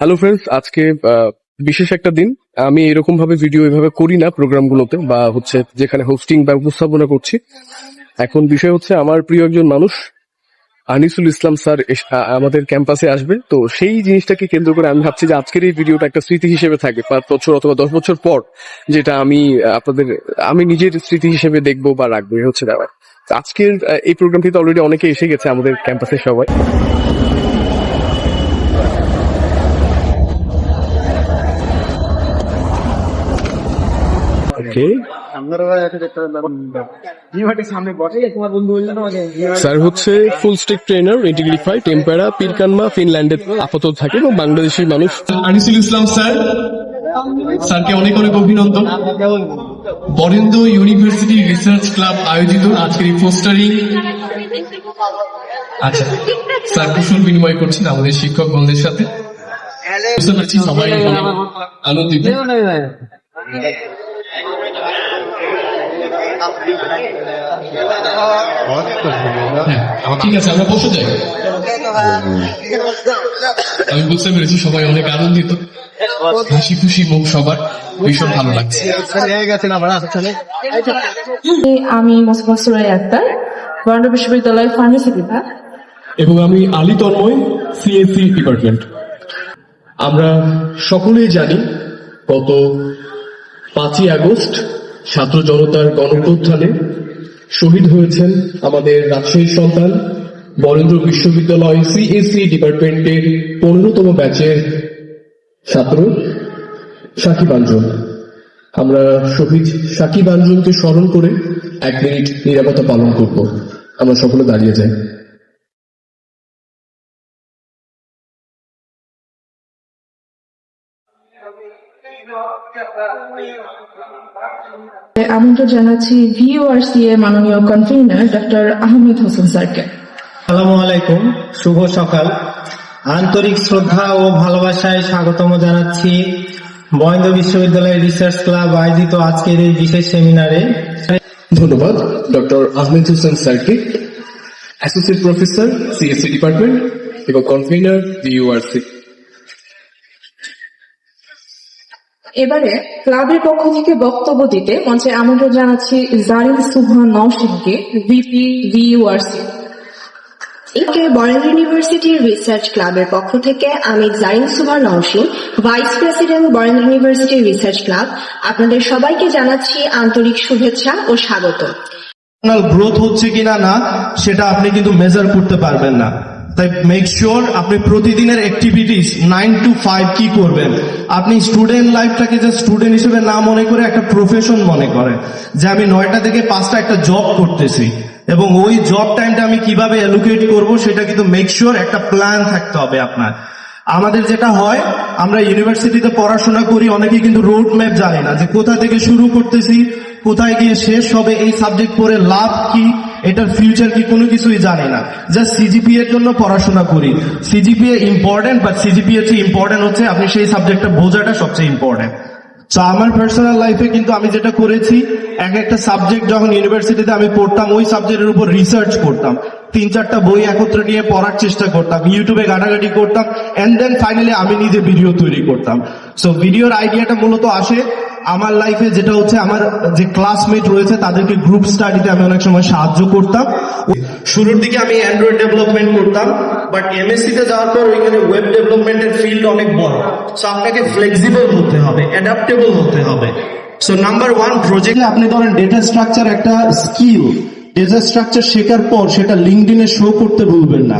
Hello friends আজকে বিশেষ একটা দিন। আমি এরকম ভাবে ভিডিও এভাবে করি না প্রোগ্রামগুলোতে বা হচ্ছে যেখানে হোস্টিং বা উপস্থাপনা করছি। এখন বিষয় হচ্ছে আমার প্রিয় একজন মানুষ, আনিসুল ইসলাম স্যার আমাদের ক্যাম্পাসে আসবে। তো সেই জিনিসটাকে কেন্দ্র করে আমি ভাবছি যে আজকের এই ভিডিওটা একটা স্মৃতি হিসেবে থাকবে পাঁচ বছর অথবা দশ বছর পর যেটা আমি আপনাদের, আমি নিজের স্মৃতি হিসেবে দেখব বা রাখব হচ্ছে আজকের এই প্রোগ্রামটিতে অলরেডি অনেকে এসে গেছে আমাদের ক্যাম্পাসের সবাই। ওকে সামনে বসে তোমার বন্ধু বলল না আমাকে। স্যার হচ্ছে ফুল স্টেক ট্রেনার ইন্টিগ্রিফাই টেম্পারা পিরকানমা ফিনল্যান্ডে আপাতত থাকে এবং বাংলাদেশি মানুষ। আনিসুল ইসলাম স্যার। স্যারকে অনেক অনেক অভিনন্দন। বরেন্দ্র ইউনিভার্সিটি রিসার্চ ক্লাব আয়োজিত আজকের এই পোস্টারিং। আচ্ছা স্যার কুশল বিনিময় করছেন আমাদের শিক্ষক বন্ধুদের সাথে। বুঝতে পারছি সবাই আনন্দিত। ঠিক আছে আমরা বসে যাই। আমি বুঝতে পেরেছি সবাই অনেক আনন্দিত। হাসি খুশি মুখ সবার ভীষণ ভালো লাগছে। আমি মোস্তফা সুরাই আক্তার বরেন্দ্র বিশ্ববিদ্যালয় ফার্মেসি বিভাগ। এবং আমি আলী তন্ময় সিএসসি ডিপার্টমেন্ট আমরা সকলেই জানি গত পাঁচই আগস্ট ছাত্র জনতার গণপ্রত্থানে শহীদ হয়েছেন আমাদের রাজশাহীর সন্তান, বরেন্দ্র বিশ্ববিদ্যালয় সিএসসি ডিপার্টমেন্টের পনেরোতম ব্যাচের ছাত্র সাকিব আঞ্জুম আমরা শহীদ সাকিব আঞ্জুমকে স্মরণ করে এক মিনিট নিরাপত্তা পালন করব। আমরা সকলে দাঁড়িয়ে যাই। আমন্ত্রণ জানাচ্ছি ভিওআরসি এর মাননীয় কনভেনার ডক্টর আহমেদ হোসেন স্যারকে। আসসালামু আলাইকুম শুভ সকাল। আন্তরিক শ্রদ্ধা ও ভালোবাসায় স্বাগতম জানাচ্ছি বরেন্দ্র বিশ্ববিদ্যালয় রিসার্চ ক্লাব আয়োজিত আজকের এই বিশেষ সেমিনারে। ধন্যবাদ ডক্টর আহমেদ হোসেন স্যারকে। অ্যাসোসিয়েট প্রফেসর সিএসসি ডিপার্টমেন্ট এবং কনভেনার ইউআরসি এবারে ক্লাবের পক্ষ থেকে বক্তব্য দিতে মঞ্চে আমন্ত্রণ জানাচ্ছি জারিন সুবহান নওশিনকে ভিপি ভিইউআরসি একে বরেন্দ্র ইউনিভার্সিটি রিসার্চ ক্লাবের পক্ষ থেকে আমি Zarin Subha Noshin vice president Barendra university research club আপনাদের সবাইকে জানাচ্ছি আন্তরিক শুভেচ্ছা ও স্বাগত। গ্রোথ হচ্ছে কিনা না, সেটা আপনি কিন্তু মেজার করতে পারবেন না। তাই মেক শিওর আপনি প্রতিদিনের অ্যাক্টিভিটিস নাইন টু ফাইভ কি করবেন? আপনি স্টুডেন্ট লাইফটাকে যে স্টুডেন্ট হিসেবে না মনে করে একটা প্রফেশন মনে করেন যে আমি নয়টা থেকে পাঁচটা একটা জব করতেছি এবং ওই জব টাইমটা আমি কীভাবে অ্যালোকেট করব সেটা কিন্তু মেক শিওর একটা প্ল্যান থাকতে হবে আপনার। আমাদের যেটা হয়, আমরা ইউনিভার্সিটিতে পড়াশোনা করি অনেকে কিন্তু রোড ম্যাপ জানে না যে কোথা থেকে শুরু করতেছি, কোথায় গিয়ে শেষ হবে, এই সাবজেক্ট পড়ে লাভ কি এটার ফিউচার কি কোনো কিছুই জানে না। জাস্ট সিজিপি এর জন্য পড়াশোনা করি। সিজিপিএ ইম্পর্টেন্ট বাট সিজিপিএ চেয়ে ইম্পর্টেন্ট হচ্ছে আপনি সেই সাবজেক্টটা বোঝাটা সবচেয়ে ইম্পর্টেন্ট তো আমার পার্সোনাল লাইফে কিন্তু আমি যেটা করেছি, এক একটা সাবজেক্ট যখন ইউনিভার্সিটিতে আমি পড়তাম, ওই সাবজেক্টের উপর রিসার্চ করতাম। তিন চারটা বই একত্রে নিয়ে পড়ার চেষ্টা করতাম ইউটিউবে ঘাটাঘাটি করতাম এন্ড দেন ফাইনালি আমি নিজে ভিডিও তৈরি করতাম। সো ভিডিওর আইডিয়াটা মূলত আসে আমার লাইফে যেটা হচ্ছে, আমার যে ক্লাসমেট রয়েছে, তাদেরকে গ্রুপ স্টাডিতে আমি অনেক সময় সাহায্য করতাম। শুরুর দিকে আমি অ্যান্ড্রয়েড ডেভেলপমেন্ট করতাম বাট এমএসসি তে যাওয়ার পর ওইখানে ওয়েব ডেভেলপমেন্টের ফিল্ড অনেক বড়। সো আপনাকে ফ্লেক্সিবল হতে হবে অ্যাডাপ্টেবল হতে হবে। সো নাম্বার ওয়ান প্রজেক্টে আপনি ধরেন ডেটা স্ট্রাকচার একটা স্কিল ডেটা স্ট্রাকচার শেখার পর সেটা লিঙ্কডিনে শো করতে ভুলবেন না।